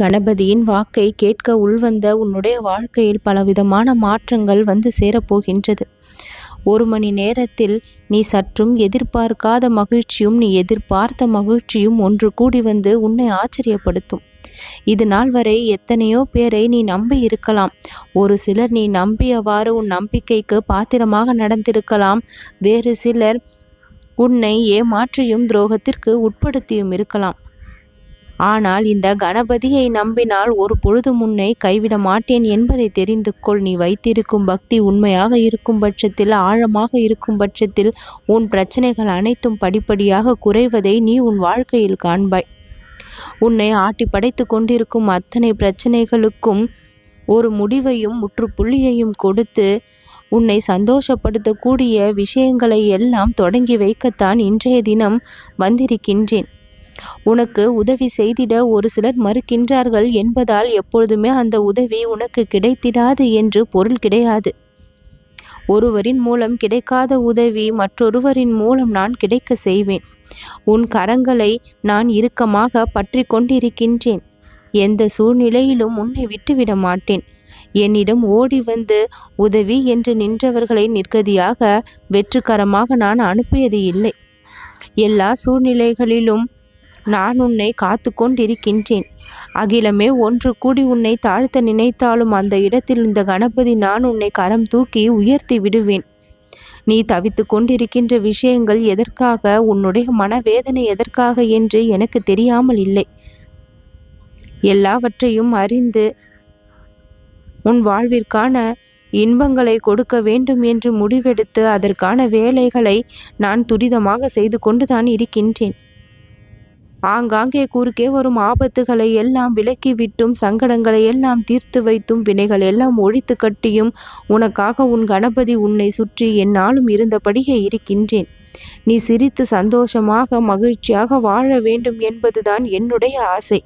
கணபதியின் வாக்கை கேட்க உள்வந்த உன்னுடைய வாழ்க்கையில் பலவிதமான மாற்றங்கள் வந்து சேரப்போகின்றது. ஒரு மணி நேரத்தில் நீ சற்றும் எதிர்பார்க்காத மகிழ்ச்சியும் நீ எதிர்பார்த்த மகிழ்ச்சியும் ஒன்று கூடி வந்து உன்னை ஆச்சரியப்படுத்தும். இது நாள் வரை எத்தனையோ பேரை நீ நம்பி இருக்கலாம். ஒரு சிலர் நீ நம்பியவாறு உன் நம்பிக்கைக்கு பாத்திரமாக நடந்திருக்கலாம். வேறு சிலர் உன்னை ஏமாற்றியும் துரோகத்திற்கு உட்படுத்தியும் இருக்கலாம். ஆனால் இந்த கணபதியை நம்பினால் ஒரு பொழுது முன்னை கைவிட மாட்டேன் என்பதை தெரிந்து கொள். நீ வைத்திருக்கும் பக்தி உண்மையாக இருக்கும் பட்சத்தில் ஆழமாக இருக்கும் பட்சத்தில் உன் பிரச்சனைகள் அனைத்தும் படிப்படியாக குறைவதை நீ உன் வாழ்க்கையில் காண்பாய் உன்னை ஆட்டி படைத்து கொண்டிருக்கும் அத்தனை பிரச்சனைகளுக்கும் ஒரு முடிவையும் முற்றுப்புள்ளியையும் கொடுத்து உன்னை சந்தோஷப்படுத்தக்கூடிய விஷயங்களை எல்லாம் தொடங்கி வைக்கத்தான் இன்றைய தினம் வந்திருக்கின்றேன். உனக்கு உதவி செய்திட ஒரு சிலர் மறுக்கின்றார்கள் என்பதால் எப்பொழுதுமே அந்த உதவி உனக்கு கிடைத்திடாது என்று பொருள் கிடையாது. ஒருவரின் மூலம் கிடைக்காத உதவி மற்றொருவரின் மூலம் நான் கிடைக்க செய்வேன். உன் கரங்களை நான் இறுக்கமாக பற்றி கொண்டிருக்கின்றேன். எந்த சூழ்நிலையிலும் உன்னை விட்டுவிட மாட்டேன். என்னிடம் ஓடி வந்து உதவி என்று நின்றவர்களை நிற்கதியாக வெற்றுக்கரமாக நான் அனுப்பியது இல்லை. எல்லா சூழ்நிலைகளிலும் நான் உன்னை காத்து கொண்டிருக்கின்றேன் அகிலமே ஒன்று கூடி உன்னை தாழ்த்த நினைத்தாலும் அந்த இடத்தில் இந்த கணபதி நான் உன்னை கரம் தூக்கி உயர்த்தி விடுவேன். நீ தவித்து கொண்டிருக்கின்ற விஷயங்கள் எதற்காக உன்னுடைய மனவேதனை எதற்காக என்று எனக்கு தெரியாமல் இல்லை. எல்லாவற்றையும் அறிந்து உன் வாழ்விற்கான இன்பங்களை கொடுக்க வேண்டும் என்று முடிவெடுத்து அதற்கான வேலைகளை நான் துரிதமாக செய்து கொண்டுதான் இருக்கின்றேன். ஆங்காங்கே குறுக்கே வரும் ஆபத்துகளை எல்லாம் விலக்கிவிட்டும் சங்கடங்களை எல்லாம் தீர்த்து வைத்தும் வினைகள் எல்லாம் ஒழித்து கட்டியும் உனக்காக உன் கணபதி உன்னை சுற்றி என்னாலும் இருந்தபடியே இருக்கின்றேன். நீ சிரித்து சந்தோஷமாக மகிழ்ச்சியாக வாழ வேண்டும் என்பதுதான் என்னுடைய ஆசை.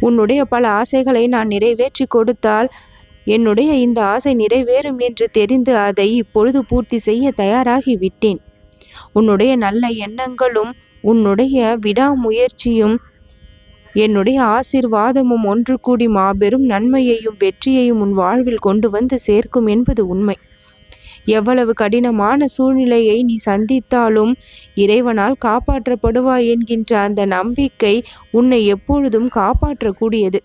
உன்னுடைய பல ஆசைகளை நான் நிறைவேற்றி கொடுத்தால் என்னுடைய இந்த ஆசை நிறைவேறும் என்று தெரிந்து அதை இப்பொழுது பூர்த்தி செய்ய தயாராகி விட்டேன் உன்னுடைய நல்ல எண்ணங்களும் உன்னுடைய விடாமுயற்சியும் என்னுடைய ஆசிர்வாதமும் ஒன்று கூடி மாபெரும் நன்மையையும் வெற்றியையும் உன் வாழ்வில் கொண்டு வந்து சேர்க்கும் என்பது உண்மை. எவ்வளவு கடினமான சூழ்நிலையை நீ சந்தித்தாலும் இறைவனால் காப்பாற்றப்படுவாய் என்கின்ற அந்த நம்பிக்கை உன்னை எப்பொழுதும் காப்பாற்றக்கூடியது.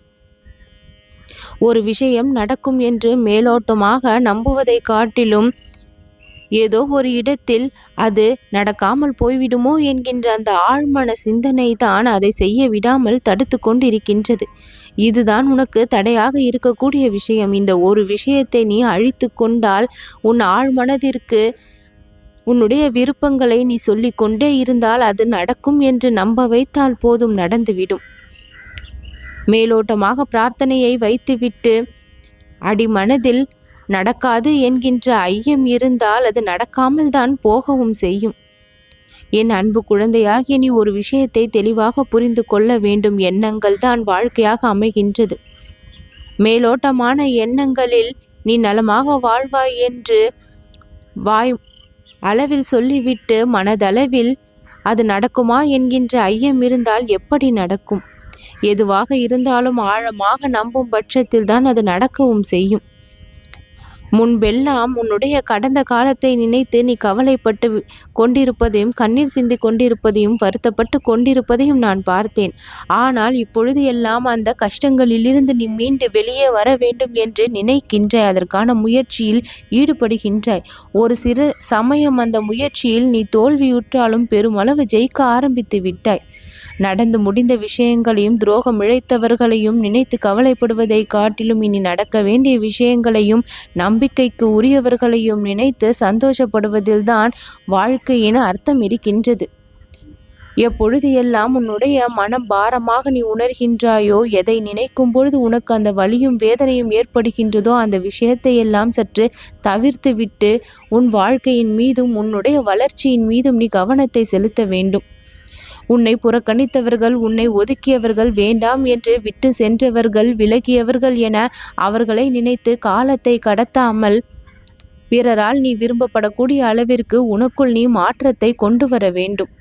ஒரு விஷயம் நடக்கும் என்று மேலோட்டமாக நம்புவதை காட்டிலும் ஏதோ ஒரு இடத்தில் அது நடக்காமல் போய்விடுமோ என்கின்ற அந்த ஆழ்மன சிந்தனை தான் அதை செய்ய விடாமல் தடுத்து கொண்டிருக்கின்றது. இதுதான் உனக்கு தடையாக இருக்கக்கூடிய விஷயம். இந்த ஒரு விஷயத்தை நீ அழித்து கொண்டால் உன் ஆழ்மனதிற்கு உன்னுடைய விருப்பங்களை நீ சொல்லிக்கொண்டே இருந்தால் அது நடக்கும் என்று நம்ப வைத்தால் போதும் நடந்துவிடும். மேலோட்டமாக பிரார்த்தனையை வைத்துவிட்டு அடிமனதில் நடக்காது என்கின்ற ஐயம் இருந்தால் அது நடக்காமல் தான் போகவும் செய்யும். என் அன்பு குழந்தையாக நீ ஒரு விஷயத்தை தெளிவாக புரிந்து கொள்ள வேண்டும். எண்ணங்கள் தான் வாழ்க்கையாக அமைகின்றது. மேலோட்டமான எண்ணங்களில் நீ நலமாக வாழ்வாய் என்று வாய் அளவில் சொல்லிவிட்டு மனதளவில் அது நடக்குமா என்கின்ற ஐயம் இருந்தால் எப்படி நடக்கும்? எதுவாக இருந்தாலும் ஆழமாக நம்பும் பட்சத்தில் தான் அது நடக்கவும் செய்யும். முன்பெல்லாம் உன்னுடைய கடந்த காலத்தை நினைத்து நீ கவலைப்பட்டு கொண்டிருப்பதையும் கண்ணீர் சிந்தி கொண்டிருப்பதையும் வருத்தப்பட்டு கொண்டிருப்பதையும் நான் பார்த்தேன். ஆனால் இப்பொழுது எல்லாம் அந்த கஷ்டங்களிலிருந்து நீ மீண்டு வெளியே வர வேண்டும் என்று நினைக்கின்றாய் அதற்கான முயற்சியில் ஈடுபடுகின்றாய். ஒரு சிறு சமயம் அந்த முயற்சியில் நீ தோல்வியுற்றாலும் பெருமளவு ஜெயிக்க ஆரம்பித்து விட்டாய். நடந்து முடிந்த விஷயங்களையும் துரோகம் இழைத்தவர்களையும் நினைத்து கவலைப்படுவதை காட்டிலும் இனி நடக்க வேண்டிய விஷயங்களையும் நம்பிக்கைக்கு உரியவர்களையும் நினைத்து சந்தோஷப்படுவதில்தான் வாழ்க்கையின் அர்த்தம் இருக்கின்றது. எப்பொழுது எல்லாம் உன்னுடைய மனம் பாரமாக நீ உணர்கின்றாயோ எதை நினைக்கும் பொழுது உனக்கு அந்த வலியும் வேதனையும் ஏற்படுகின்றதோ அந்த விஷயத்தை எல்லாம் சற்று தவிர்த்து விட்டு உன் வாழ்க்கையின் மீதும் உன்னுடைய வளர்ச்சியின் மீதும் நீ கவனத்தை செலுத்த வேண்டும். உன்னை புறக்கணித்தவர்கள் உன்னை ஒதுக்கியவர்கள் வேண்டாம் என்று விட்டு சென்றவர்கள் விலகியவர்கள் என அவர்களை நினைத்து காலத்தை கடத்தாமல் பிறரால் நீ விரும்பப்படக்கூடிய அளவிற்கு உனக்குள் நீ மாற்றத்தை கொண்டு வர வேண்டும்.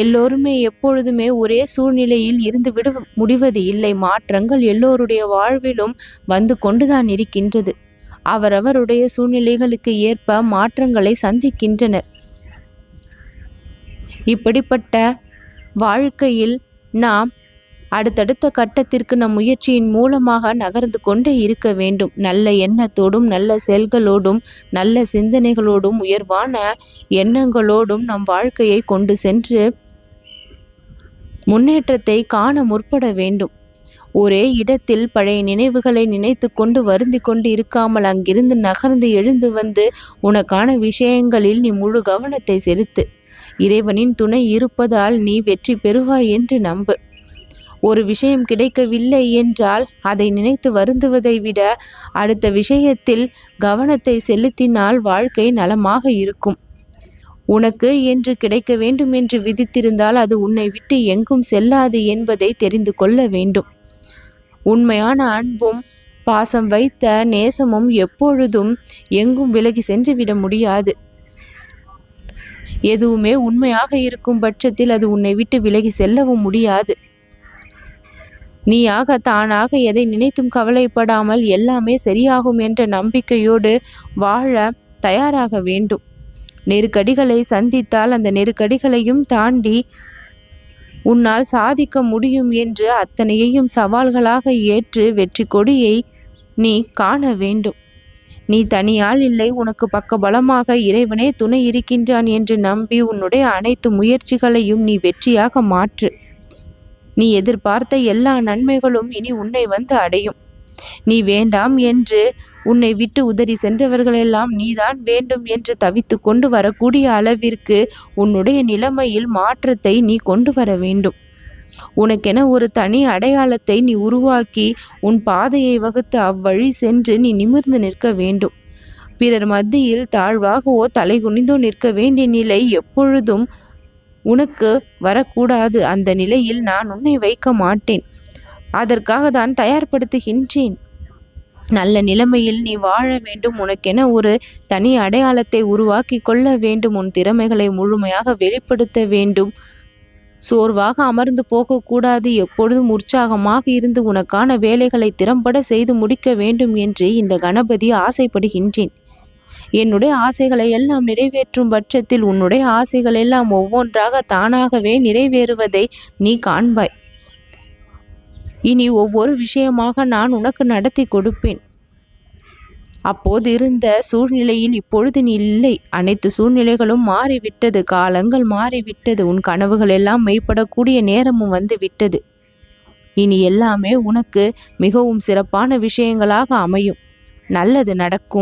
எல்லோருமே எப்பொழுதுமே ஒரே சூழ்நிலையில் இருந்து விட முடிவது இல்லை. மாற்றங்கள் எல்லோருடைய வாழ்விலும் வந்து கொண்டுதான் இருக்கின்றது. அவரவருடைய சூழ்நிலைகளுக்கு ஏற்ப மாற்றங்களை சந்திக்கின்றனர். இப்படிப்பட்ட வாழ்க்கையில் நாம் அடுத்தடுத்த கட்டத்திற்கு நம் முயற்சியின் மூலமாக நகர்ந்து கொண்டே இருக்க வேண்டும். நல்ல எண்ணத்தோடும் நல்ல செயல்களோடும் நல்ல சிந்தனைகளோடும் உயர்வான எண்ணங்களோடும் நம் வாழ்க்கையை கொண்டு சென்று முன்னேற்றத்தை காண முற்பட வேண்டும். ஒரே இடத்தில் பழைய நினைவுகளை நினைத்து கொண்டு வருந்தி கொண்டு இருக்காமல் அங்கிருந்து நகர்ந்து எழுந்து வந்து உனக்கான விஷயங்களில் நீ முழு கவனத்தை செலுத்து. இறைவனின் துணை இருப்பதால் நீ வெற்றி பெறுவாய் என்று நம்பு. ஒரு விஷயம் கிடைக்கவில்லை என்றால் அதை நினைத்து வருந்துவதை விட அடுத்த விஷயத்தில் கவனத்தை செலுத்தினால் வாழ்க்கை நலமாக இருக்கும். உனக்கு என்று கிடைக்க வேண்டும் என்று விதித்திருந்தால் அது உன்னை விட்டு எங்கும் செல்லாது என்பதை தெரிந்து கொள்ள வேண்டும். உண்மையான அன்பும் பாசம் வைத்த நேசமும் எப்பொழுதும் எங்கும் விலகி சென்றுவிட முடியாது. எதுவுமே உண்மையாக இருக்கும் பட்சத்தில் அது உன்னை விட்டு விலகி செல்லவும் முடியாது. நீயாக தானாக எதை நினைத்தும் கவலைப்படாமல் எல்லாமே சரியாகும் என்ற நம்பிக்கையோடு வாழ தயாராக வேண்டும். நெருக்கடிகளை சந்தித்தால் அந்த நெருக்கடிகளையும் தாண்டி உன்னால் சாதிக்க முடியும் என்று அத்தனையையும் சவால்களாக ஏற்று வெற்றி கொடியை நீ காண வேண்டும். நீ தனியால் இல்லை உனக்கு பக்கபலமாக இறைவனே துணை இருக்கின்றான் என்று நம்பி உன்னுடைய அனைத்து முயற்சிகளையும் நீ வெற்றியாக மாற்று. நீ எதிர்பார்த்த எல்லா நன்மைகளும் இனி உன்னை வந்து அடையும். நீ வேண்டாம் என்று உன்னை விட்டு உதறி சென்றவர்களெல்லாம் நீதான் வேண்டும் என்று தவித்து கொண்டு வரக்கூடிய அளவிற்கு உன்னுடைய நிலைமையில் மாற்றத்தை நீ கொண்டு வர வேண்டும். உனக்கென ஒரு தனி அடையாளத்தை நீ உருவாக்கி உன் பாதையை வகுத்து அவ்வழி சென்று நீ நிமிர்ந்து நிற்க வேண்டும். பிறர் மத்தியில் தாழ்வாகவோ தலை குனிந்தோ நிற்க வேண்டிய நிலை எப்பொழுதும் உனக்கு வரக்கூடாது. அந்த நிலையில் நான் உன்னை வைக்க மாட்டேன். அதற்காக தான் தயார்படுத்துகின்றேன். நல்ல நிலைமையில் நீ வாழ வேண்டும். உனக்கென ஒரு தனி அடையாளத்தை உருவாக்கி கொள்ள வேண்டும். உன் திறமைகளை முழுமையாக வெளிப்படுத்த வேண்டும். சோர்வாக அமர்ந்து போகக்கூடாது எப்பொழுதும் உற்சாகமாக இருந்து உனக்கான வேலைகளை திறம்பட செய்து முடிக்க வேண்டும் என்று இந்த கணபதி ஆசைப்படுகின்றேன். என்னுடைய ஆசைகளை எல்லாம் நிறைவேற்றும் பட்சத்தில் உன்னுடைய ஆசைகள் எல்லாம் ஒவ்வொன்றாக தானாகவே நிறைவேறுவதை நீ காண்பாய். இனி ஒவ்வொரு விஷயமாக நான் உனக்கு நடத்தி கொடுப்பேன். அப்போது இருந்த சூழ்நிலையில் இப்பொழுது நீ இல்லை. அனைத்து சூழ்நிலைகளும் மாறிவிட்டது. காலங்கள் மாறிவிட்டது. உன் கனவுகள் எல்லாம் மெய்ப்படக்கூடிய நேரமும் வந்து விட்டது. இனி எல்லாமே உனக்கு மிகவும் சிறப்பான விஷயங்களாக அமையும். நல்லது நடக்கும்.